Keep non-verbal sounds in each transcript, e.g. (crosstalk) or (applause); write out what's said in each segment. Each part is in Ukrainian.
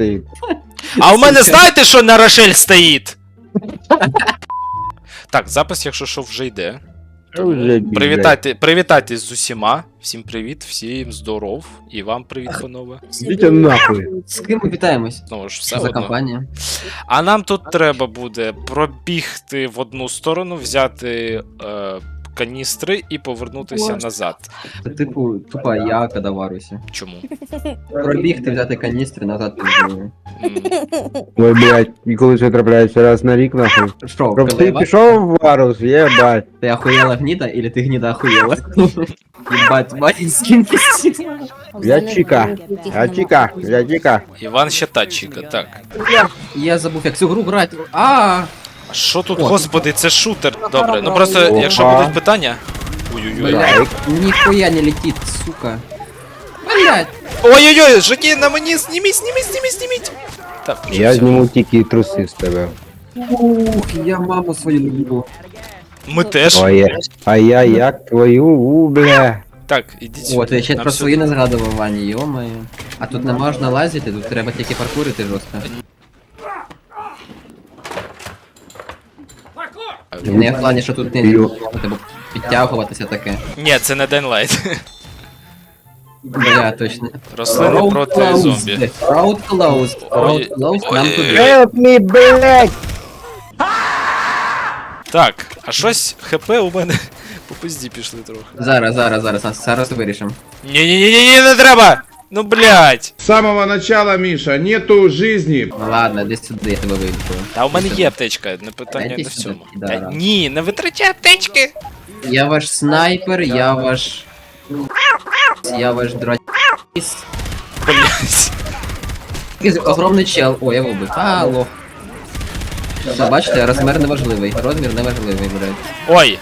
стоїть. А у мене знаєте, що на Рошель стоїть? Так, запис, якщо що, вже йде. Вже Привітайте, привітайтесь з усіма. Всім привіт, всім здоров. І вам привіт, панове. Дітя нахуй. З ким ми вітаємось? Знову ж все за одно. компанія? А нам тут треба буде пробігти в одну сторону, взяти е, каністри і повернутися назад. Це типу тупа я, коли варуся. Чому? Пробігти, взяти каністри, назад піздую. М, Ой, блядь, і коли це трапляється раз на рік, нахуй. Що, коли ти пішов в Варус, єбать. ти охуєла гніда, или ти гніда охуєла? Єбать, бать, скін пиздить. Я Чіка. Я Чіка, я Чіка. Іван ще тачіка, так. Я забув, як цю гру грати. А, А що тут, О. господи, це шутер. Добре, ну просто, Опа. якщо будуть питання. Ой-ой-ой. блядь, ніхуя не летить, сука. Блядь, Ой-ой-ой, жаки на мені, зніміть, зніміть, зніміть, зніміть. Так, вже Я все. зніму тільки труси з тебе. ух, я маму свою люблю. Ми теж. Ой, я- а я як твою, у, бля. Так, ідіть О, сюди. ти ще Нам про сюди. свої не згадував, Вані, йомаю. А тут не можна лазити, тут треба тільки паркурити жорстко. Не в плані, що тут не Йо. треба підтягуватися таке. Ні, це не Денлайт. Бля, точно. Рослини проти зомбі. Road closed. Road Ой, closed, нам ой, туди. Help me, блядь! Так, а щось ХП у мене по пизді пішли трохи. Зараз, зараз, зараз, зараз вирішимо. Ні-ні-ні, не треба! Ну блять! С самого начала, Миша, нету жизни. Ну ладно, десь сюди я тебе вийду. Та у мене є аптечка, не питання не в цьому. підара. Та ні, не витрачай аптечки! Я ваш снайпер, я ваш... Я ваш дротіс. Блять. (laughs) Огромний чел. О, я вбив. А, лох. Все, бачите, розмір не важливий. Розмір не важливий, блядь. Ой,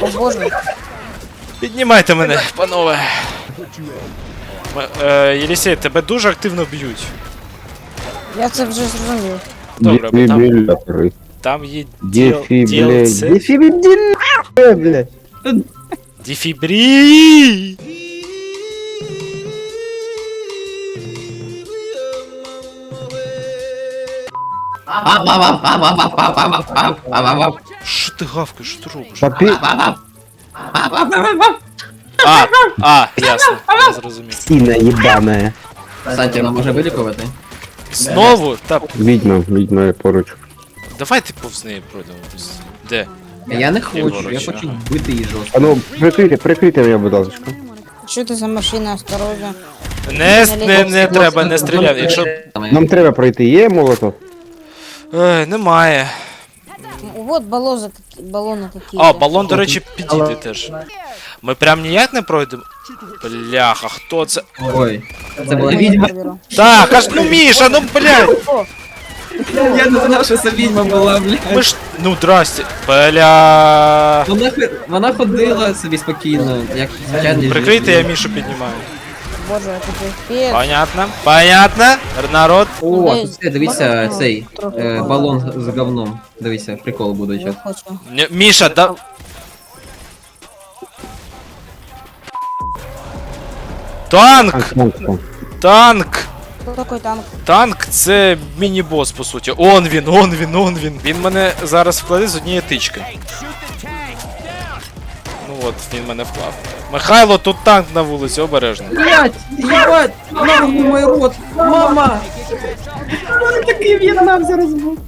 О боже, піднімайте мене, панове. Е, Єлісей, тебе дуже активно б'ють. я це вже зрозумів. Добре, бо там, Дефібрилятори. там є діл, діл Дефібрилятори, блядь. Дефібрі! Що ти гавкаєш, що ти робиш? Папі... А, а, ясно, я зрозумів. Сіна єбаная. Санті, нам може вилікувати? Знову? Та Відьма, відьма поруч. давайте повз неї пройдемо. Де? Я не хочу, я хочу вбити її жорстко. А ну, прикрийте, прикрийте мене, будь ласка. Що ти за машина, осторожно. Не, не, не треба, не стріляти. Якщо. Нам треба пройти, є молотов? Ей, немає. Вот балоза такі, балони такі. А, балон, до речі, підійде теж. Ми прям ніяк не пройдемо. Бляха, хто це? Ой, це була відьма. Так, аж ну Міша, ну блядь! Я не знав, що це відьма була, блядь. Ми ж. Ну здрасте. Бля. Вона, хи- вона ходила собі спокійно, як звичайний Прикрийте, я житель. Мішу піднімаю. Боже, я такий. Понятно? Понятно? Народ? О, тут це, дивіться, можна цей трохи е, балон з говном. Дивіться, прикол буде Я зараз. хочу. Ні, Міша, да. Танк! Танк, танк. Танк! Хто такий танк? Танк це міні-бос, по суті. Он він, он він, он він. Він мене зараз вкладе з однієї тички. От, він мене вклав. Михайло, тут танк на вулиці, обережно. Блять, ебать, нахуй мой рот, мама! Такий в'єтнам зараз був.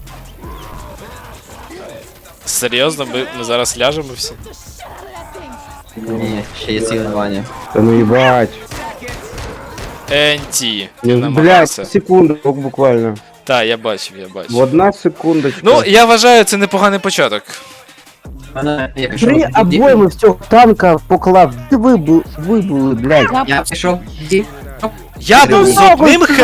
Серйозно, ми, ми зараз ляжемо всі. Ні, ще є цілий Ваня. Та ну їбать. Енті. Блядь, секунду буквально. Так, я бачив, я бачив. Одна секундочка. Ну, я вважаю, це непоганий початок. Мене, я пішов. Три обойми в цього танка поклав. Ти вибу, вибули, блядь. Я пішов. Я був з одним хп.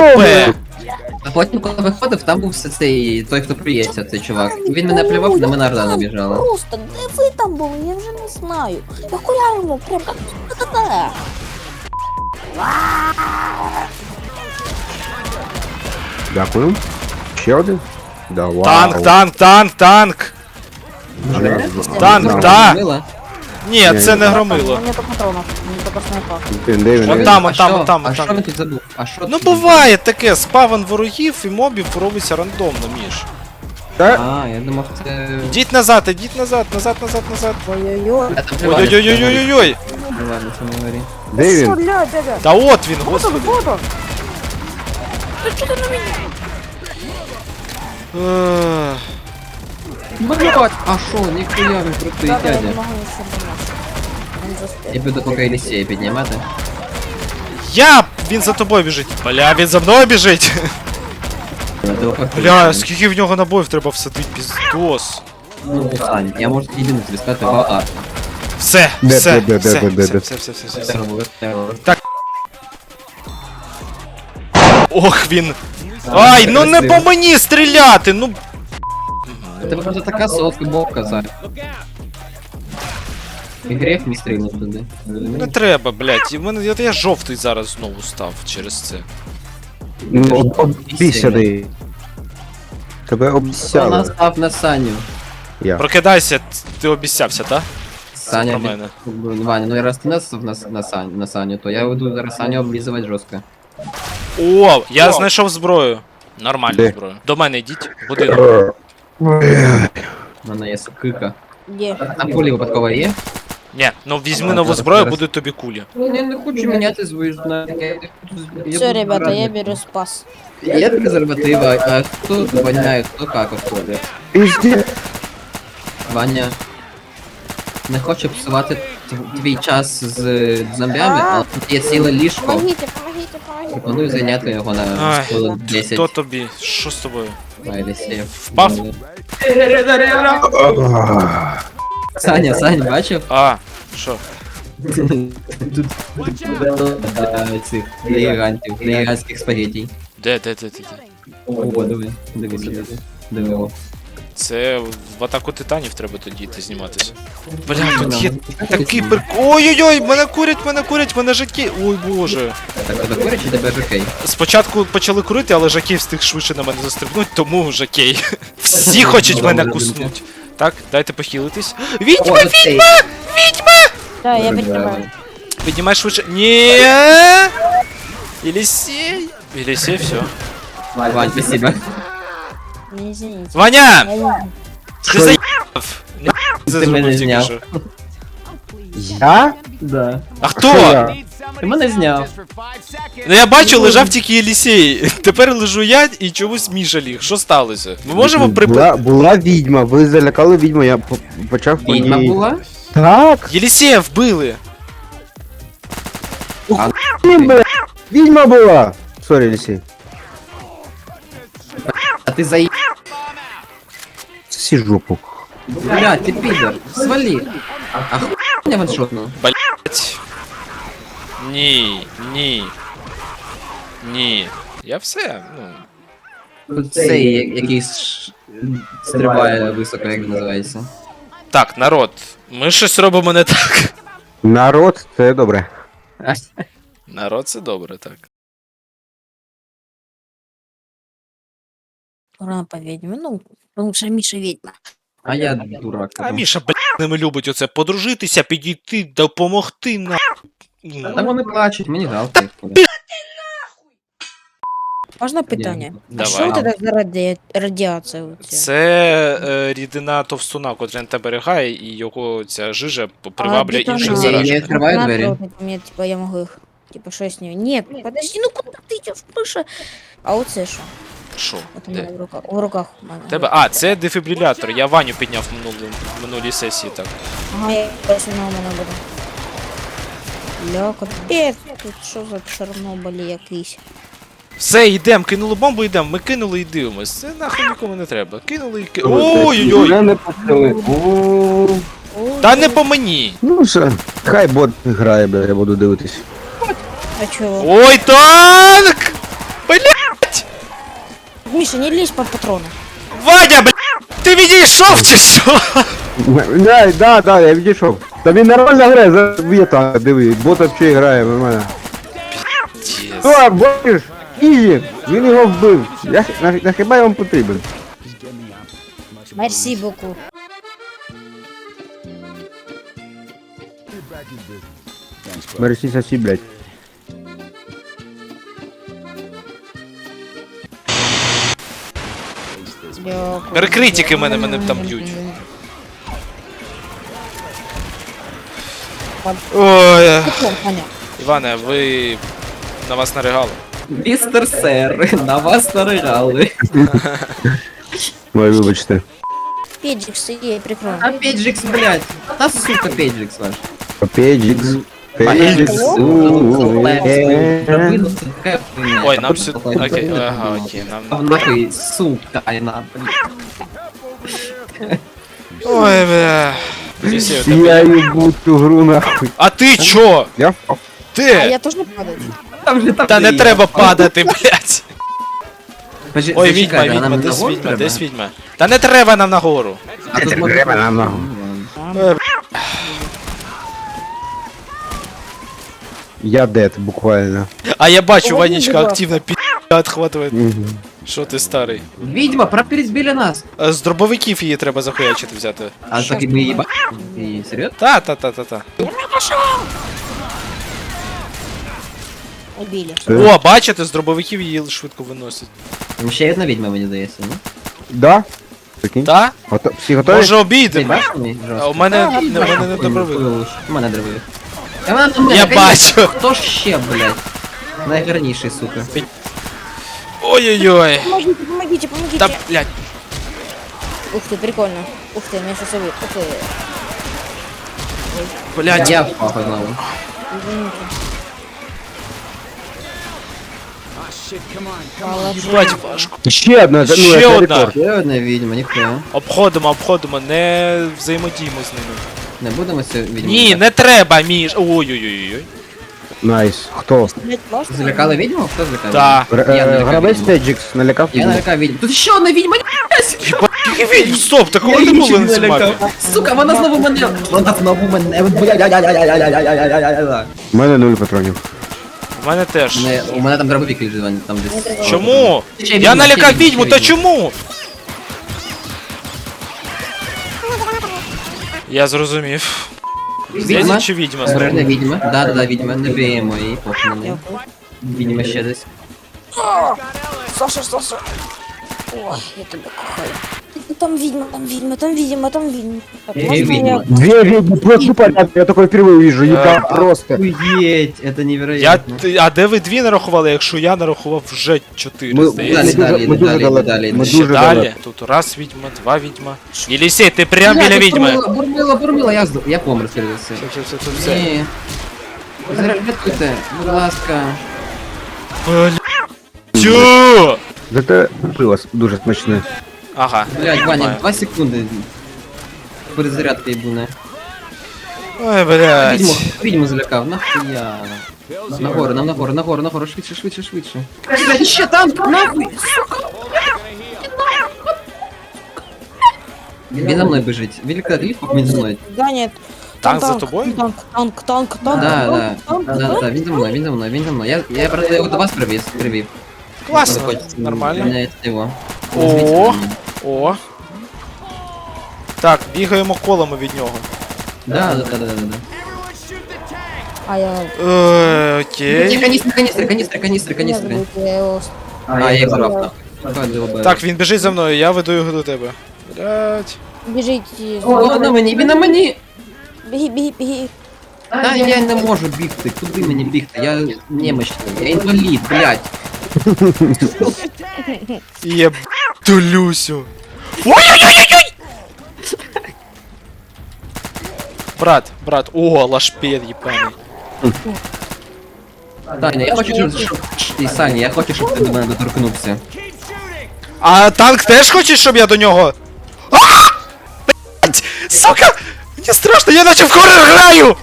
А потім, коли виходив, там був все цей той, хто приється, цей чувак. І він мене плював, на мене орда набіжала. Просто, де ви там були? Я вже не знаю. Я хуяримо, прям так. Та-та-та. Дякую. Ще один? Да, вау. Танк, танк, танк, танк. Танк, Да. да. Ні, це не громило. Мені то патронов. Мені? От там, от там, от там, А от що там. він тут забув? А що Ну тут буває таке, спаван ворогів і мобів робиться рандомно, Міш. Та? А, я думав, це... Ідіть назад, ідіть назад, назад, назад, назад. Ой-ой-ой. Я там привалю. Ой-ой-ой-ой-ой. Ну ладно, це не говори. Де Що, він? блядь, дядя? Та от він, Вот он, господи. меня? Ех. Блять! А шо, ніхуя він крутий Да, да, я не дядя. помочь. Он just- Я буду поки Елісія піднімати. Я! Він за тобою біжить. Бля, він за мною біжить. Я до поки- Бля, скільки в нього набоїв треба всадити, піздос. Ну, Сань, я можу єдине тобі сказати, ва а. Все, Де, все, де, де, все, де, де, все, де? все, все, все, все, все. Ох, він. Ай, ну не по мені стріляти, ну. Тебе просто така солодка бобка, Сань. І гріх не стрільнув туди. Не треба, блядь. І в мене я, я жовтий зараз знову став через це. Ну, об- обісяний. Тебе Вона обіцяли. став на Саню. Я. Прокидайся, ти обіцявся, так? Саня, від- мене. Ваня, ну раз ти нас на, на, Саню, на Саню, то я буду зараз Саню облізувати жорстко. О, я знайшов зброю. Нормальну Де? зброю. До мене йдіть, в будинок. У мене є сокика. Где? А пулі випадково є? Ні, ну візьми А, нову зброю, буде тобі кулі. Ну, я не хочу міняти свою знаю. Все, ребята, я беру спас. Я презерватива, а хто воняє, хто как в колі. Ваня не хоче псувати тв- твій час з зомбями, але тут є ціле ліжко. Помогите. Пропоную зайняти його на Ай, хвилин 10. Хто тобі? Що з тобою? Впав? Саня, Саня, бачив? А, що? Тут цих гігантів, гігантських спагетій. Де, де, де, де, де? О, диви, диви. Диви його. Це в атаку титанів треба тоді йти зніматися. Бля, тут є такий прик... Ой-ой-ой, мене курять, мене курять, мене жаки. Ой боже. Так, тебе курять чи тебе жокей? Спочатку почали курити, але жакей встиг швидше на мене застрибнуть, тому жакей. Всі хочуть мене куснуть. Так, дайте похилитись. Відьма, О, цей. Да, я поднимаю. Піднімай швидше. Ні. Єлісей. Єлісей, все. Вань, спасибо. Не извините. Ваня! Я не- Ти заїбав! Не Ти мене зняв. Я? Да. А хто? Ти мене зняв. Ну я бачу, лежав тільки Єлісей. (laughs) Тепер лежу я і чомусь Міша ліг. Що сталося? Ми можемо. Була, була відьма, ви залякали відьму, я по- почав по Відьма ній- була? Так, Єлісея вбили! блін, бля, відьма була. Сорі, Лісій. А ти заї... Сі жопу. Бля, ти підер. Свалі. А хуй мене ваншотнув? Блять. Ні, ні. Ні. Я все, ну. Тут цей я- якийсь ш- стрибає високо, як він називається. Так, народ. Ми щось робимо не так. Народ, це добре. А, Народ це добре, так. Ура по ведьме. Ну, потому что Миша ведьма. А я дурак. А Міша, блядь, ними любить оце подружитися, підійти, допомогти на. Та вони плачуть, мені жалко їх. Можна питання? А Давай. що це за раді... радіація? у ця? Це е, рідина товстуна, котра не берегає, і його ця жижа приваблює А, інших бетонна. Ні, заражених. ні. відкриваю Вона двері. трогает типа, я могу их... Типа, что с ней? Нет, подожди, ну куда ты идешь, Миша? А оце що? Що? От у мене Де? в руках. У руках у мене. Тебе. А, це дефібрилятор. Я Ваню підняв в минулому в минулій сесії, так. Ага, я бачу на мене буде. Бля, капець, тут що за Чорнобиль якийсь. Все, йдемо, кинули бомбу, йдемо. Ми кинули і дивимось. Це нахуй нікому не треба. Кинули і кинули. Ой-ой-ой! Мене. О, Та не по мені! Ну все, хай бот грає, бля, я буду дивитись. А чого? Ой, танк! Миша, не лезь под патроны. Ваня, бля! Ти відійшов чи що? Да, да, да, я відійшов. Та він нормально грає, заб'є так, диви, бот взагалі грає, нормально. Що, бачиш? Ізі, він його вбив. Я, на, на хіба я вам потрібен? Мерсі боку. Мерсі сосі, блядь. Перекритики мене мене там б'ють. Ой, Петром, Аня. Іване, ви на вас наригали. Містер сер, на вас наригали. Ой, вибачте. Педжикс, є, прикрой. А Пейджикс, блядь. Та сука Пейджикс ваш. Педжикс. Пейджикс. Педжикс. Ой, нам сюди. Окей, ага, окей, нам. Нахуй, сука, айна, блядь. Ой, бля. У Я ебу ту гру нахуй. А ти чо? Я впав. А Ти? я теж не падаю. Там же там Та не треба падати, блядь. Ой, відьма, відьма, десь відьма, десь відьма. Та не треба нам нагору. А тут можна- Треба нам нахуй. Я дед, буквально. А я бачу, Ванечка активно пі отхватує. Мгм. Що ти старий? Відьма, пропереть біля нас. А З дробовиків її треба захуячити взяти. А так і ми її ба... І серйозно? Та, та, та, та, та. Убили. О, бачите, з дробовиків її швидко виносять. Там ще одна відьма, мені здається, ну? Да? Прикинь. Та? Гото- Всі готові? Може Ти обійдемо? мені? А у мене, не, у мене не дробовик. У мене дробовик. Там Я бачу. Хто ж ще, блядь? Найгарніший, сука. Ой-ой-ой. Помогите, помогите, помогите. Та, блядь. Ух ты, прикольно. Ух ты, меня сейчас убьют. Ух ты. Блядь. Я впав знову. Извините. Положи. Їбать важко. Ще одна, ну, Ще це одна. рекорд. Ще одна відьма, ніхуя. Обходимо, обходимо, не взаємодіємо з ними. Не будемо це відьму. Ні, не треба, Міш. Ой-ой-ой. Найс. Хто? Залякали відьму? Хто злякав? Так. Р- Я е, е налякав відьму. Я мене? налякав відьму. Тут ще одна відьма! Єбать, стоп, такого не було на цій. Сука, вона знову мене. Вона знову мене. У мене нуль патронів. У мене теж. Мене- У мене там дробовик лежить, там десь. Чому? Я налякав відьма, відьму, та чому? Я зрозумів. Відьма? Чи відьма? Обережна відьма. Да, да, да, відьма. Не б'ємо її, неї. Дякую. Відьма ще десь. Саша, Саша. Ой, я тебе кохаю. Там відьма, там відьма, там відьма, там відьма. Так, Е, можна відьма. я... Две ведьмы просто порядок, я такой впервые вижу, ебать, А, просто. Охуєть, це Я, невероятно. ти- а де ви дві нарахували, якщо я нарахував вже чотири, Ми, здається? Далі, ми, далі, дуже, ми дуже далі, далеко. далі. Ми Ще дуже далі. далеко. Тут раз відьма, два відьма. Єлісей, ти прям біля відьми. Бурмила, бурмила, бурмила, я, зд- я помер, скоріше за все. Все, все, все, все. Ні. Зарядуйте, будь ласка. Бля. Чо? Зате пиво дуже смачне. Ага. Блять, Ваня, Нормально. два секунди. Перезарядка йбуне. Ой, блядь. Відьму, відьму злякав, нахуя. Нагору, нам нагору, нагору, нагору, швидше, швидше, швидше. Блять, ще танк, нахуй, сука. Він за мною біжить. Велика ліфт, він за мною. Да, нет. Танк за тобою? Танк, танк, танк, танк. Да, танк, да, танк, да, танк. да, він за мною, він за мною, він за мною. Я, я правда його до вас привіз, привів. Класно, Хоч, нормально. Не його. О. О. Так, бігаємо колами від нього. Да, да, да, да, да, да. А я... Е, Окей. каністри, каністри, каністри, каністри, Я каністри. забыл, я его... А, я їх забрав, нахуй. Хай. Так, він біжить за мною, я веду його до тебе. Блять. Бежите. О, він на мені, він на мені! Беги, беги, беги. Та я не можу бігти, куди мені бігти? Я немощний, я інвалід, блядь. Єб... Тулюсю. Ой-ой-ой-ой! Брат, брат, о, лашпед єбаний. Таня, я хочу, щоб... І Саня, я хочу, щоб ти до мене доторкнувся. А танк теж хочеш, щоб я до нього? А! Блять! Сука! Мені страшно, я наче в хоррор граю!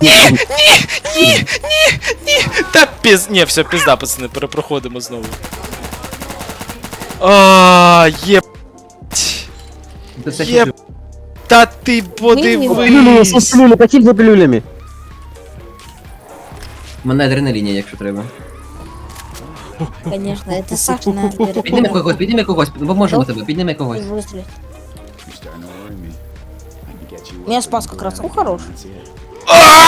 Блять! Блять! Блять! Ні! Ні! Ні! Ні! Ні! Та піз... Ні, все, пізда, пацани, перепроходимо знову. А, єб... Це все Єб... що Та ти Плюнули, подивись! соплюли, каких за плюлями? У мене адреналіні, якщо треба. Конечно, это Саша на Підніми когось, підніми когось, поможемо тебе, підніми когось. Выстрелить. Меня спас как раз. Ну, хорош. А,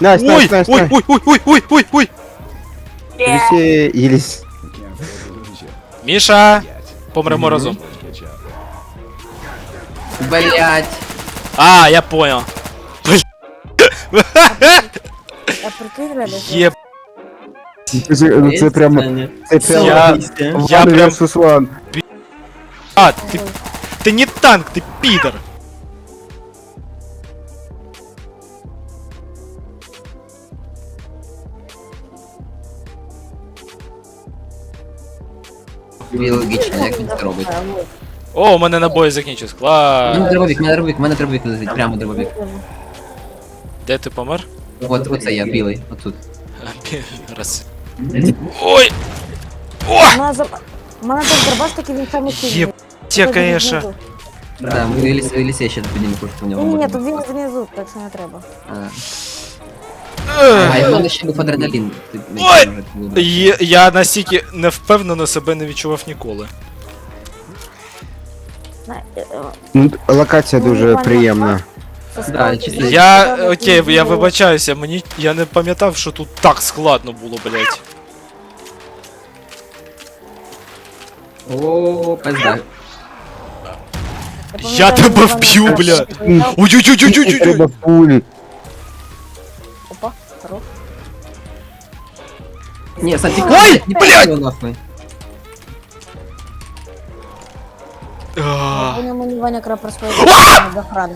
Настя, Ой, Настя, Настя. ой, ой, ой, ой, ой, ой, ой. Елисей, Елис. Міша! Помремо разом. Блять. А, я понял. Я прикрыл, ребят. Є... Це, це прямо, це прямо Я, One я прям... versus one. А, ти... Ти не танк, ти підер. Біологічно, як він це робить. О, у мене набої закінчились. У мене Клас. дробовик, у мене дробовик, у мене дробовик лежить, прямо дробовик. Де ти помер? От, оце я, білий, отут. (laughs) Раз. Ой! О! Мене за... Мене так дробаш, таки він самий сильний. Єб... Те, конечно. Да, ми Еліс- Елісей ще підіймо кошти в нього. Ні, ні, буде. тут він знизу, так що не треба. А. А, в мене ще був адреналін. Не Ой! Є- Я настільки невпевнено себе не відчував ніколи. На- е, е, Ну, Локація дуже приємна. Да, Я. Окей, я було. вибачаюся, мені. Я не пам'ятав, що тут так складно було, блять. О, пизда. Я пам'ятаю, тебе Іван вб'ю, бля. Ой-ой-ой-ой-ой-ой! Треба пулі. Ні, Санти, Ой, не блядь! пойди нахуй. А. Понял, мені Ваня крап розповідав з охрани.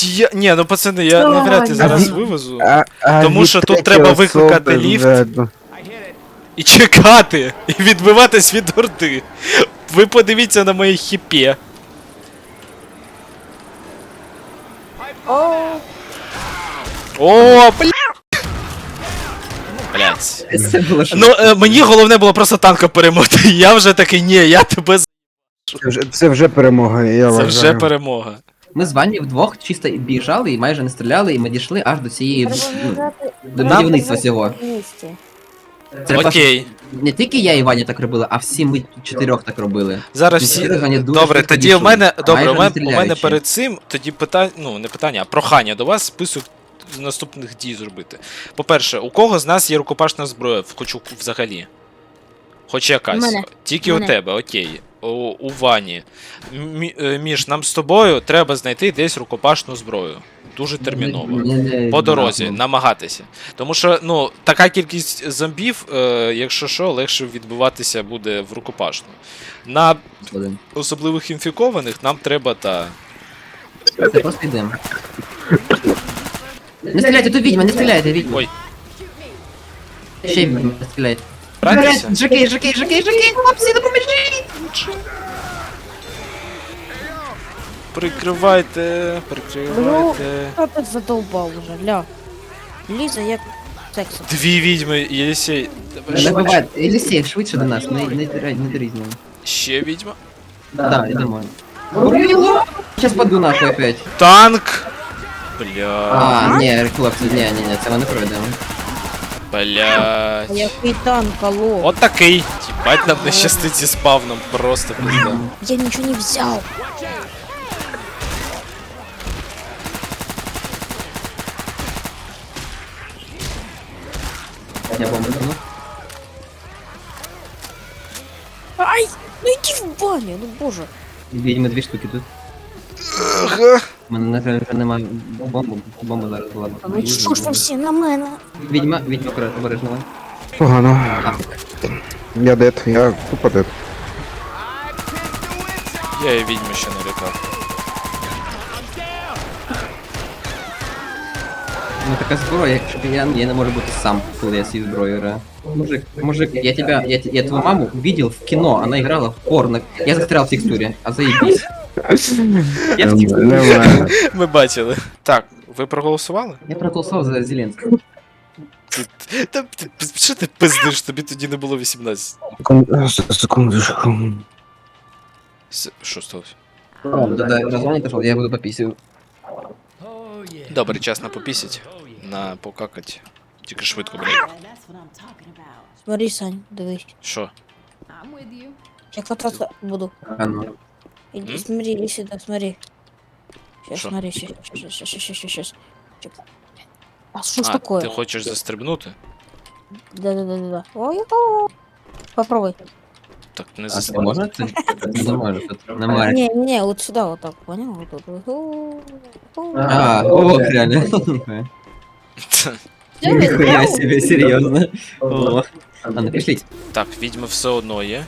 Я. Ні, ну пацани, я навряд чи зараз вивезу. Тому що тут треба викликати ліфт. І чекати, і відбиватись від орди. Ви подивіться на моє хіпе. О, О, бля. Блять. Це було що. Ну, е, мені головне було просто танка перемотати. (laughs) Я вже такий, ні, я тебе з... Це вже, це вже перемога, я Це вважаю. вже перемога. Ми з Ванні вдвох чисто біжали і майже не стріляли, і ми дійшли аж до цієї ну, до будівництва цього. Місті. Це Окей. Не тільки я і Ваня так робили, а всі ми чотирьох так робили. Зараз всі. чотирьох, Ваня дуже Добре, швидко тоді у мене. Добре, майже у не мене, у мене стріляючи. перед цим тоді питання. Ну, не питання, а прохання до вас список наступних дій зробити. По-перше, у кого з нас є рукопашна зброя, хочу взагалі? Хоч якась. У мене. Тільки У у мене. тебе, окей. У, у Вані. Мі- е, Міш, нам з тобою треба знайти десь рукопашну зброю. Дуже терміново. Не- По дорозі, намагатися. Тому що, ну, така кількість зомбів, е, якщо що, легше відбиватися буде в рукопашну. На особливих інфікованих нам треба та. Це просто йдемо. Не стріляйте, тут відьма, не стріляйте, відьма. Ой, Ще відьма, не стріляйте. братися. Жакей, жакей, жакей, жакей, хлопці, допоможіть! Прикривайте, прикривайте. Хто ти задовбав вже, ля. Ліза, як сексом. Дві відьми, Єлісей. Не буває, Елісей, швидше до нас, не, не, не, не дорізь нам. Ще відьма. Да, йдемо. Уб'ю його! Щас паду нахуй опять. Танк! Бля. А, ні, хлопці, ні, ні, ні, це ми не пройдемо. Блять. Який танк, алло. От такий. Тіпать нам не щастить зі спавном, просто пизда. Я нічого не взяв. Я бомбу кину. Ай, ну йди в баню, ну боже. Відьми дві штуки тут. У мене, на жаль, вже немає бомбу, бомба зараз була. Ну що ж ви всі на мене? Відьма, відьма обережно. Погано. Я дед, я тупо дед. Я і відьми ще налякав. Ну така зброя, якщо б я, я не можу бути сам, коли я свою зброю граю. Мужик, мужик, я тебя, я, я твою маму видел в кино, она играла в порно. Я застрял в текстуре, а заебись. Я в текстуре. Нормально. Ми бачили. Так, ви проголосували? Я проголосовал за Зеленского. Та ти- що ти пиздиш, тобі тоді не було 18. Секунду, секундочку. С- Що сталося? Да, да, название пошел, я буду пописывать. Добре, час на попісять. На покакать. Тільки швидко, блядь. That's what I'm talking about. Смотри, Сань, дивись. Що? I'm with you. Я кататься буду. А ну. Иди, М? смотри, иди сюда, смотри. Сейчас, Шо? смотри, сейчас, сейчас, сейчас, сейчас, сейчас. А что ж А, такое? ти хочеш застрибнути? Да-да-да-да. Ой, о, Попробуй. Так не А це застрибнути. можна це? Не може, тут немає. Не, не, не, вот сюда вот так, понял? Вот тут. вот. О, о. А, о, реально. Всё, Нихуя я- себе, серйозно. О. А ну пішліть. Так, відьми все одно є.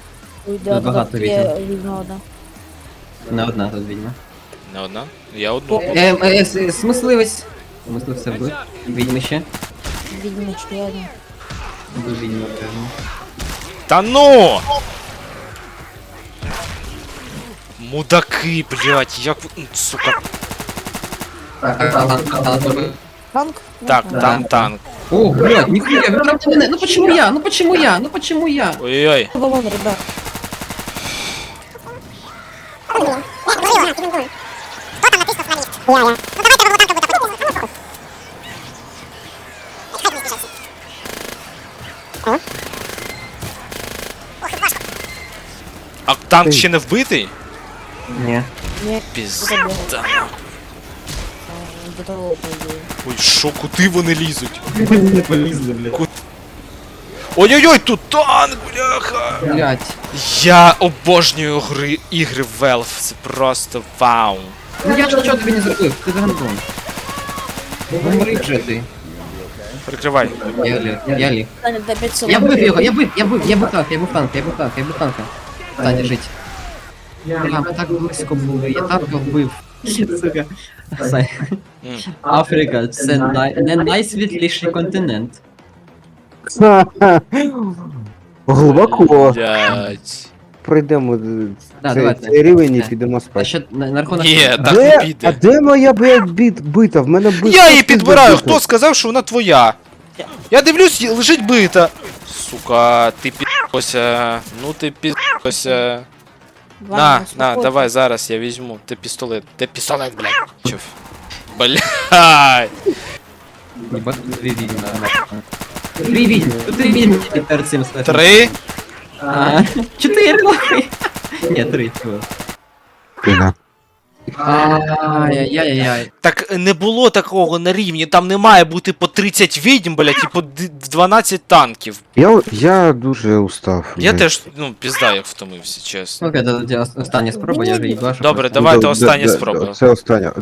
Ой, да, да, да, багато я видно, да. Не одна тут відьма. Не одна? Я одну. Е, е, с- смисливець. Смисливця вбив. Відьми ще. Видно, что я одна. Вбив відьму прямо. Та ну! Мудаки, блядь, як ви. м, Сука. Так, а, а, а, а, а, Танк? Так, да. там танк. О, блядь, нихуя, вы правда меня- Ну почему я? Ну почему я? Ну почему я? Ой-ой. Ребят. А танк ще не вбитий? Не. Не, Пізда. До того, по идее. Ой, що, куди вони лізуть? Не полезли, блядь. Ой-ой-ой, тут танк, бляха! Блядь. Я обожнюю гри, ігри Valve, це просто вау. Ну я ж нічого тобі не зробив, ти гандон. Умри вже ти. Прикривай. Я ліг, я ліг. Саня, Я бив його, я бив, я бив, я бив танк, я бив танк, я бив танк, я бив танка. Саня, жить. Я так близько був, я танка вбив. Сука. Африка, це най... не найсвітліший континент. (laughs) Глибоко. Блять. Пройдемо Да, цей, давайте. цей рівень і Да. підемо А спати. ще на, на рахунок... Ні, так не Де, а піде. де моя блядь, біт, бита? В мене бита. Я її підбираю, хто сказав, що вона твоя? Я дивлюсь, лежить бита. Сука, ти підося. Ну ти підося. На, Ладно, на, успокойся. давай зараз я візьму. Ти пістолет. Ти пістолет, блядь. Чув. Блядь. Ебать, видим, да. Три відьми. тут три видим перед цим смерть. Три. А, Чотири. Ні, три, чого. Піна. Ай-яй-яй-яй. Так не було такого на рівні, там не має бути по 30 відьм, блядь, і по д- 12 танків. Я, я дуже устав. Я блядь. теж, ну, пізда, як втомився, чесно. Ну-ка, да, да, остання спроба, я вже їбашу. Добре, давайте Да, остання да. Це остання.